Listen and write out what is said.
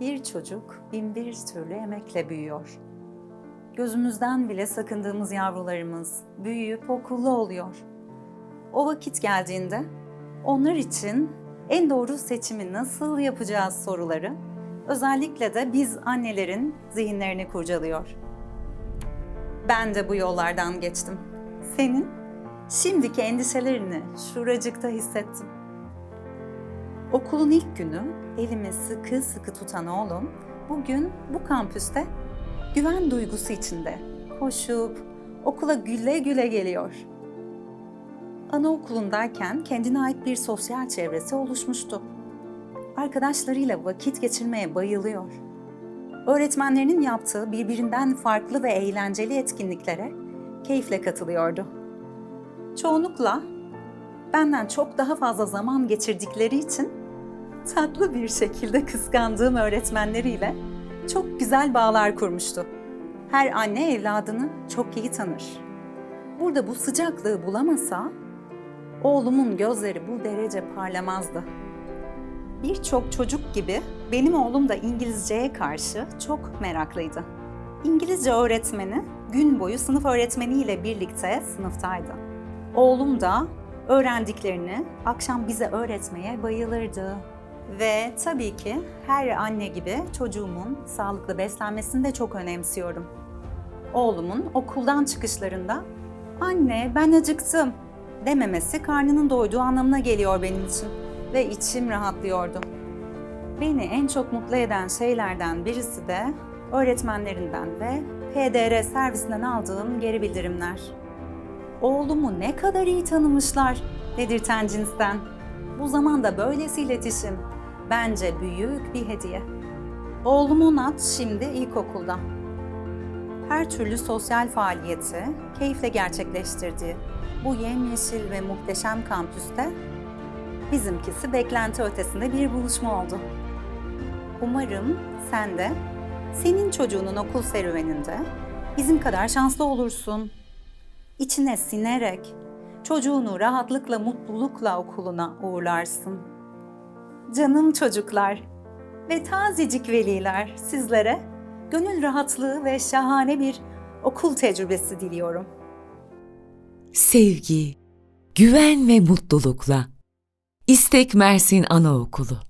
Bir çocuk bin bir türlü emekle büyüyor. Gözümüzden bile sakındığımız yavrularımız büyüyüp okullu oluyor. O vakit geldiğinde onlar için en doğru seçimi nasıl yapacağız soruları özellikle de biz annelerin zihinlerini kurcalıyor. Ben de bu yollardan geçtim. Senin şimdiki endişelerini şuracıkta hissettim. Okulun ilk günü elimi sıkı sıkı tutan oğlum bugün bu kampüste güven duygusu içinde koşup okula güle güle geliyor. Anaokulundayken kendine ait bir sosyal çevresi oluşmuştu. Arkadaşlarıyla vakit geçirmeye bayılıyor. Öğretmenlerinin yaptığı birbirinden farklı ve eğlenceli etkinliklere keyifle katılıyordu. Çoğunlukla benden çok daha fazla zaman geçirdikleri için tatlı bir şekilde kıskandığım öğretmenleriyle çok güzel bağlar kurmuştu. Her anne evladını çok iyi tanır. Burada bu sıcaklığı bulamasa oğlumun gözleri bu derece parlamazdı. Birçok çocuk gibi benim oğlum da İngilizceye karşı çok meraklıydı. İngilizce öğretmeni gün boyu sınıf öğretmeniyle birlikte sınıftaydı. Oğlum da öğrendiklerini akşam bize öğretmeye bayılırdı. Ve tabii ki her anne gibi çocuğumun sağlıklı beslenmesini de çok önemsiyorum. Oğlumun okuldan çıkışlarında "Anne, ben acıktım." dememesi karnının doyduğu anlamına geliyor benim için ve içim rahatlıyordu. Beni en çok mutlu eden şeylerden birisi de öğretmenlerinden ve PDR servisinden aldığım geri bildirimler. Oğlumu ne kadar iyi tanımışlar dedirten cinsten. Bu zamanda böylesi iletişim bence büyük bir hediye. Oğlumun at şimdi ilkokulda. Her türlü sosyal faaliyeti keyifle gerçekleştirdiği bu yemyeşil ve muhteşem kampüste bizimkisi beklenti ötesinde bir buluşma oldu. Umarım sen de senin çocuğunun okul serüveninde bizim kadar şanslı olursun. İçine sinerek çocuğunu rahatlıkla, mutlulukla okuluna uğurlarsın. Canım çocuklar ve tazecik veliler sizlere gönül rahatlığı ve şahane bir okul tecrübesi diliyorum. Sevgi, güven ve mutlulukla. İstek Mersin Anaokulu